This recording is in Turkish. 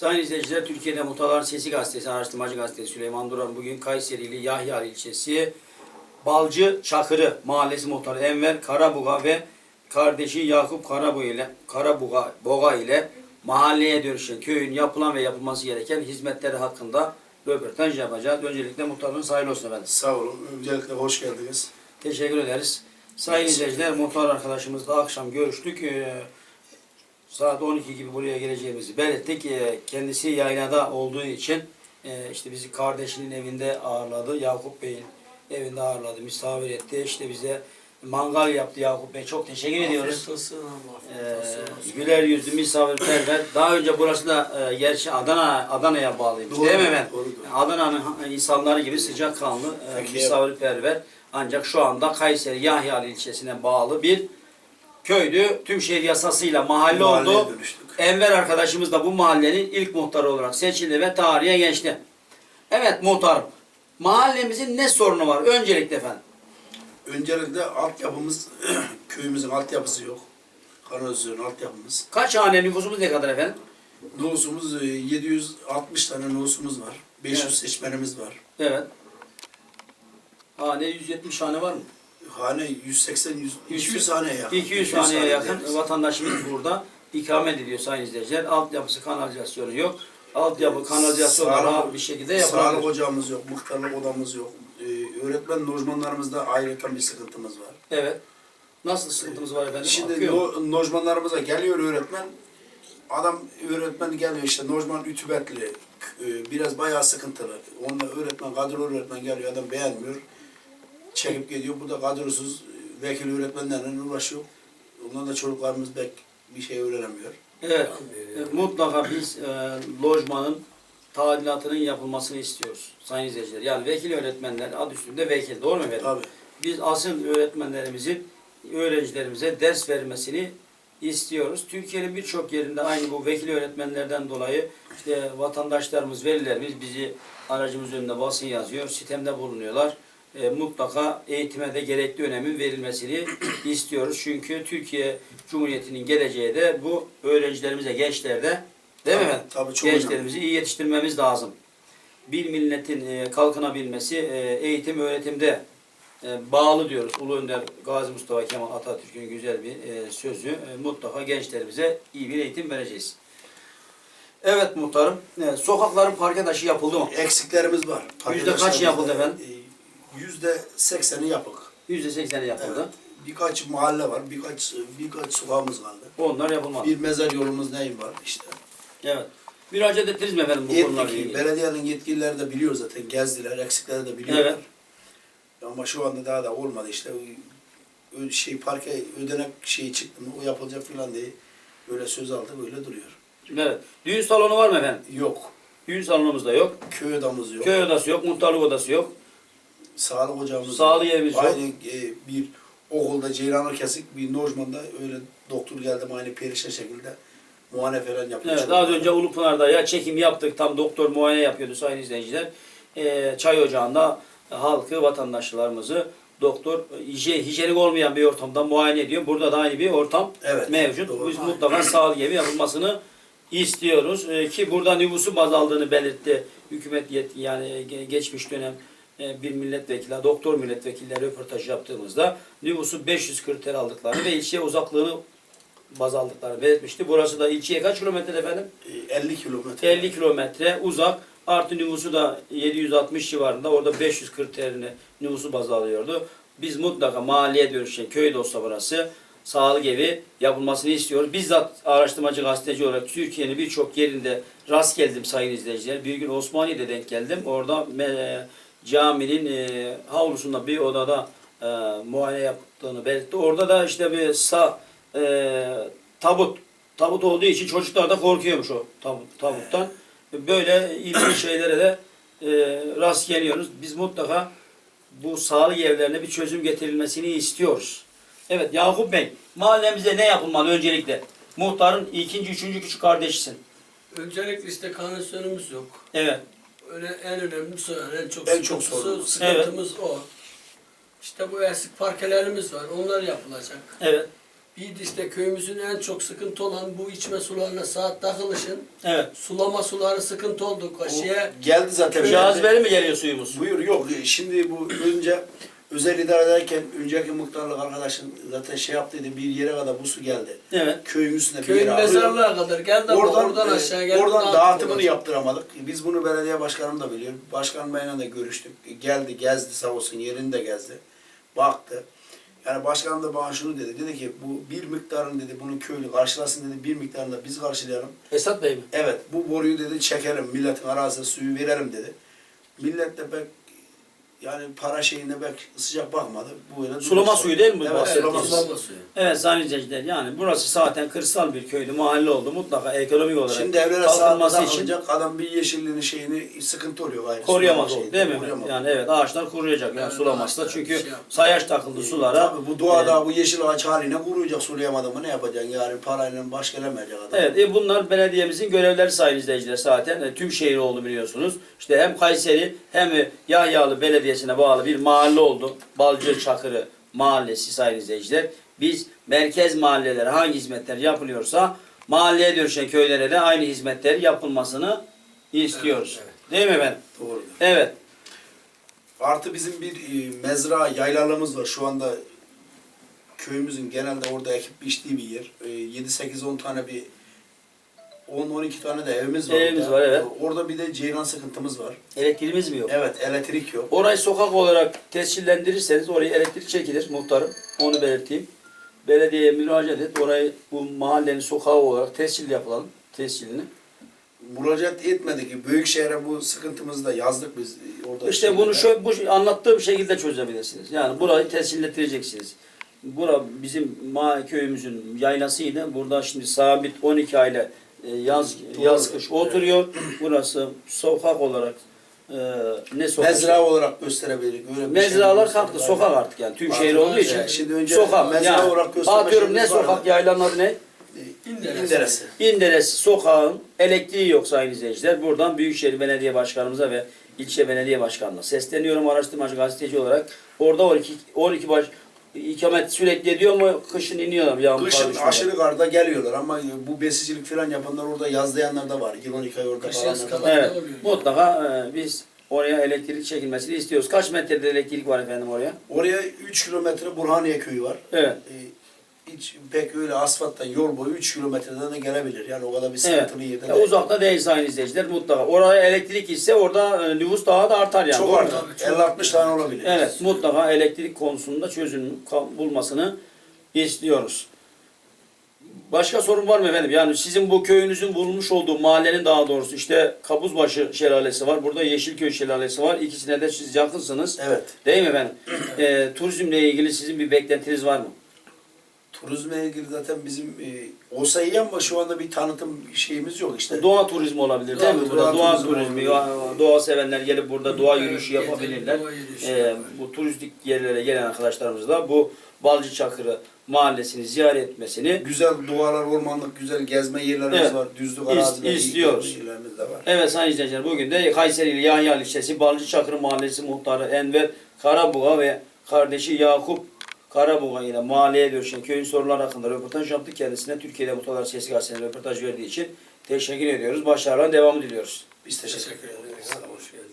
Sayın izleyiciler, Türkiye'de Muhtarların Sesi Gazetesi, Araştırmacı Gazetesi Süleyman Duran bugün Kayserili Yahya ilçesi Balcı Çakırı Mahallesi Muhtarı Enver Karabuga ve kardeşi Yakup Karabuga ile Karabuga Boga ile mahalleye dönüşen köyün yapılan ve yapılması gereken hizmetleri hakkında röportaj yapacağız. Öncelikle muhtarlığın hayırlı olsun efendim. Sağ olun. Öncelikle hoş geldiniz. Teşekkür ederiz. Sayın izleyiciler, muhtar arkadaşımızla akşam görüştük. Ee, saat 12 gibi buraya geleceğimizi belirttik. Ee, kendisi yaylada olduğu için e, işte bizi kardeşinin evinde ağırladı. Yakup Bey'in evinde ağırladı, misafir etti. İşte bize mangal yaptı Yakup Bey. Çok teşekkür ediyoruz. Afiyet olsun Allah. Ee, Afiyet olsun. güler yüzlü misafirperver. Daha önce burası da e, gerçi Adana Adana'ya bağlıymış Doğru, değil mi doğru. Adana'nın insanları gibi sıcakkanlı, e, misafirperver. Ancak şu anda Kayseri Yahyalı ilçesine bağlı bir köydü. Tüm şehir yasasıyla mahalle Mahalleye oldu. dönüştük. Enver arkadaşımız da bu mahallenin ilk muhtarı olarak seçildi ve tarihe geçti. Evet muhtarım. Mahallemizin ne sorunu var? Öncelikle efendim. Öncelikle altyapımız, köyümüzün altyapısı yok. Kanalizasyon altyapımız. Kaç hane nüfusumuz ne kadar efendim? Nüfusumuz e, 760 tane nüfusumuz var. 500 Evet. seçmenimiz var. Evet. Hane 170 hane var mı? Hane 180 100, 200 haneye yakın. 200 haneye yakın vatandaşımız burada ikamet ediyor sayın izleyiciler. Altyapısı, kanalizasyonu yok. Altyapı, kanalizasyon Sağlık- rahat bir şekilde Sağlık yapılabilir. ocağımız yok, muhtarlık odamız yok. Ee, öğretmen lojmanlarımızda ayrıca bir sıkıntımız var. Evet. Nasıl sıkıntımız var efendim? Şimdi Akıyor mu? lo, lojmanlarımıza geliyor öğretmen. Adam öğretmen geliyor işte lojman ütübetli. e, Biraz bayağı sıkıntılı. Onda öğretmen, kadro öğretmen geliyor adam beğenmiyor. Çekip gidiyor. Burada kadrosuz vekil öğretmenlerle uğraşıyor. Ondan da çocuklarımız pek bir şey öğrenemiyor. Evet. E, Mutlaka biz e, lojmanın tadilatının yapılmasını istiyoruz sayın izleyiciler. Yani vekil öğretmenler adı üstünde vekil. Doğru mu efendim? Tabii. Biz asıl öğretmenlerimizin öğrencilerimize ders vermesini istiyoruz. Türkiye'nin birçok yerinde aynı bu vekil öğretmenlerden dolayı işte vatandaşlarımız, velilerimiz bizi aracımız önünde basın yazıyor, sistemde bulunuyorlar. E, mutlaka eğitime de gerekli önemin verilmesini istiyoruz. Çünkü Türkiye Cumhuriyeti'nin geleceği de bu öğrencilerimize, gençlerde değil mi Tabii, efendim? tabii, çok önemli. Gençlerimizi iyi yetiştirmemiz lazım. Bir milletin e, kalkınabilmesi e, eğitim, öğretimde e, bağlı diyoruz. Ulu Önder Gazi Mustafa Kemal Atatürk'ün güzel bir e, sözü. E, mutlaka gençlerimize iyi bir eğitim vereceğiz. Evet muhtarım. E, sokakların parke taşı yapıldı mı? Eksiklerimiz var. Yüzde kaç yapıldı efendim? E, Yüzde sekseni yapık. Yüzde sekseni yapıldı. Birkaç mahalle var, birkaç birkaç sokağımız kaldı. Onlar yapılmadı. Bir mezar yolumuz neyim var işte. Evet. Müracaat ettiniz mi efendim bu konularla Ettik, ilgili? belediyenin yetkilileri de biliyor zaten. Gezdiler, eksikleri de biliyorlar. Evet. Ama şu anda daha da olmadı işte. O- şey parke ödenek şeyi çıktı mı o yapılacak falan diye böyle söz aldı böyle duruyor. Evet. Düğün salonu var mı efendim? Yok. Düğün salonumuz da yok. Köy odamız yok. Köy odası yok, muhtarlık odası yok. Sağlık ocağımız Sağlık evimiz yok. Aynı e, bir okulda Ceylanır Kesik bir lojmanda öyle doktor geldi aynı perişan şekilde muayene falan yapıyor. Evet, az önce Ulupınar'da ya çekim yaptık, tam doktor muayene yapıyordu sayın izleyiciler. Ee, çay ocağında halkı, vatandaşlarımızı doktor hijye- hijyenik olmayan bir ortamda muayene ediyor. Burada da aynı bir ortam Evet, mevcut. doğru. Biz mutlaka sağlık evi yapılmasını istiyoruz. Ee, ki burada nüfusu baz aldığını belirtti. Hükümet yet yani ge- geçmiş dönem e, bir milletvekili, doktor milletvekilleri röportaj yaptığımızda nüfusu 500 kriter aldıklarını ve ilçeye uzaklığını baz aldıklarını belirtmişti. Burası da ilçeye kaç kilometre efendim? E, 50 kilometre. 50 kilometre uzak. Artı nüfusu da 760 civarında. Orada 500 kriterini nüfusu baz alıyordu. Biz mutlaka mahalleye dönüşen köy olsa burası sağlık evi yapılmasını istiyoruz. Bizzat araştırmacı gazeteci olarak Türkiye'nin birçok yerinde rast geldim sayın izleyiciler. Bir gün Osmaniye'de denk geldim. Orada e, caminin e, havlusunda bir odada e, muayene yaptığını belirtti. Orada da işte bir sağ e, tabut tabut olduğu için çocuklar da korkuyormuş o tabut, tabuttan. Böyle ilginç şeylere de e, rast geliyoruz. Biz mutlaka bu sağlık evlerine bir çözüm getirilmesini istiyoruz. Evet Yakup Bey, mahallemize ne yapılmalı öncelikle? Muhtarın ikinci, üçüncü küçük kardeşisin. Öncelikle işte kanalizasyonumuz yok. Evet. Öyle en önemlisi o. Yani en çok En çok sıkıntısı- sorunumuz. sıkıntımız o. İşte bu eksik parkelerimiz var. Onlar yapılacak. Evet. Bir de işte köyümüzün en çok sıkıntı olan bu içme sularına saat takılışın. Evet. Sulama suları sıkıntı oldu. Şeye, Geldi zaten. Cazibeli mi geliyor suyumuz? Buyur yok şimdi bu önce özel idare ederken önceki muhtarlık arkadaşın zaten şey yaptıydı bir yere kadar bu su geldi. Evet. Köyün üstüne bir köyün yere alıyor. mezarlığa kadar geldi ama Oradan, oradan, e, aşağı geldi. oradan dağıtımını olacak. yaptıramadık. Biz bunu belediye başkanım da biliyor. Başkan Bey'le de görüştük. Geldi, gezdi sağ olsun yerini de gezdi. Baktı. Yani başkan da bana şunu dedi. Dedi ki bu bir miktarını dedi bunu köylü karşılasın dedi. Bir miktarını da biz karşılayalım. Esat Bey mi? Evet bu boruyu dedi çekerim. Milletin arazisine suyu verelim dedi. Millet de pek yani para şeyine pek sıcak bakmadı. Bu öyle Sulama suyu değil mi bu Evet, bahsettiğiniz? sulama suyu. Evet sayın izleyiciler yani burası zaten kırsal bir köydü, mahalle oldu. Mutlaka ekonomik olarak Şimdi evlere kalkınması sağlaması için için adam bir yeşilliğini şeyini sıkıntı oluyor gayrı. koruyamaz Sulama oldu şeyini değil mi? koruyamaz. Yani evet ağaçlar kuruyacak yani Evet, sulamazsa ağaçlar çünkü şey sayaç takıldı sulara. Tabii bu doğada bu yeşil ağaç haline kuruyacak sulayamadı mı ne yapacaksın yani parayla baş gelemeyecek adam. Evet, e bunlar belediyemizin görevleri sayın izleyiciler zaten. E, tüm şehir oldu biliyorsunuz. İşte hem Kayseri hem e, Yahyalı Belediyesi'ne bağlı bir mahalle oldu. Balcı Çakırı Mahallesi sayın izleyiciler. Biz merkez mahallelere hangi hizmetler yapılıyorsa mahalleye dönüşen köylere de aynı hizmetler yapılmasını istiyoruz. Evet, Değil mi efendim? Doğrudur. Evet. Artı bizim bir e, mezra yaylalımız var. Şu anda köyümüzün genelde orada ekip biçtiği bir yer. E, 7-8-10 tane bir 10-12 tane de evimiz var. Evimiz orada. var, evet. Orada bir de ceylan sıkıntımız var. Elektriğimiz mi yok? Evet elektrik yok. Orayı sokak olarak tescillendirirseniz oraya elektrik çekilir muhtarım. Onu belirteyim. Belediyeye müracaat et. Orayı bu mahallenin sokağı olarak tescil yapılalım. Tescilini. Müracaat etmedik ki Büyükşehir'e bu sıkıntımızı da yazdık biz orada. İşte bunu şöyle bu anlattığım şekilde çözebilirsiniz. Yani burayı tescillettireceksiniz. Bura bizim ma köyümüzün yaylasıydı. Burada şimdi sabit 12 aile yaz Doğru. yaz kış oturuyor. Burası sokak olarak e, ne sokak? Mezra olarak gösterebiliriz. Öyle bir Mezralar şey kalktı sokak artık yani tüm şehir olduğu için. Şimdi önce sokak mezra yani, olarak gösterme atıyorum ne sokak yaylanın adı ne? İnderesi. İnderesi. İnderesi sokağın elektriği yok sayın izleyiciler. Buradan Büyükşehir Belediye Başkanımıza ve ilçe belediye başkanına sesleniyorum araştırmacı gazeteci olarak. Orada 12 12 baş ikamet sürekli ediyor mu? Kışın iniyorlar? Yağmur Kışın kar düşmeden? aşırı karda geliyorlar ama bu besicilik falan yapanlar orada yazlayanlar da var. Yıl 12 ay orada Kış kalanlar da var. Evet. Mutlaka e, biz oraya elektrik çekilmesini istiyoruz. Kaç metrede elektrik var efendim oraya? Oraya 3 kilometre Burhaniye köyü var. Evet. Ee, hiç pek öyle asfalttan yol boyu 3 kilometreden de gelebilir. Yani o kadar bir Evet. sıkıntılı yerde Ya uzakta değil sayın izleyiciler mutlaka. Oraya elektrik ise orada e, nüfus daha da artar yani. Çok artar. Tabii, çok 50-60 tane olabilir. Evet, mutlaka elektrik konusunda çözüm bulmasını istiyoruz. Başka sorun var mı efendim? Yani sizin bu köyünüzün bulunmuş olduğu mahallenin daha doğrusu işte Kabuzbaşı Şelalesi var. Burada Yeşilköy Şelalesi var. İkisine de siz yakınsınız. Evet. Değil mi efendim? Ee, turizmle ilgili sizin bir beklentiniz var mı? Turizmle ilgili zaten bizim e, olsa iyi ama şu anda bir tanıtım şeyimiz yok işte. Doğa turizmi olabilir değil mi? Burada doğa doğa turizmi turizmi, olabilir. doğa sevenler gelip burada doğa yürüyüşü yapabilirler. doğa yürüyüşü Ee, bu turistik yerlere gelen arkadaşlarımız da bu Balcı Çakırı mahallesini ziyaret etmesini Güzel duvarlar, ormanlık, güzel gezme yerlerimiz Evet. var. Düzlük araziler, istiyoruz. yerlerimiz de var. Evet sayın izleyiciler bugün de Kayseri Yahya ilçesi Balcı Çakırı Mahallesi muhtarı Enver Karabuğa ve kardeşi Yakup Karabuğa ile mahalleye dönüşen köyün sorunları hakkında röportaj yaptık. Kendisine Türkiye'de Muhtarlar Sesi Gazetesi'ne röportaj verdiği için teşekkür ediyoruz. Başarıların devamı diliyoruz. Biz teşekkür Teşekkür ederiz. ederiz. Hoş geldin.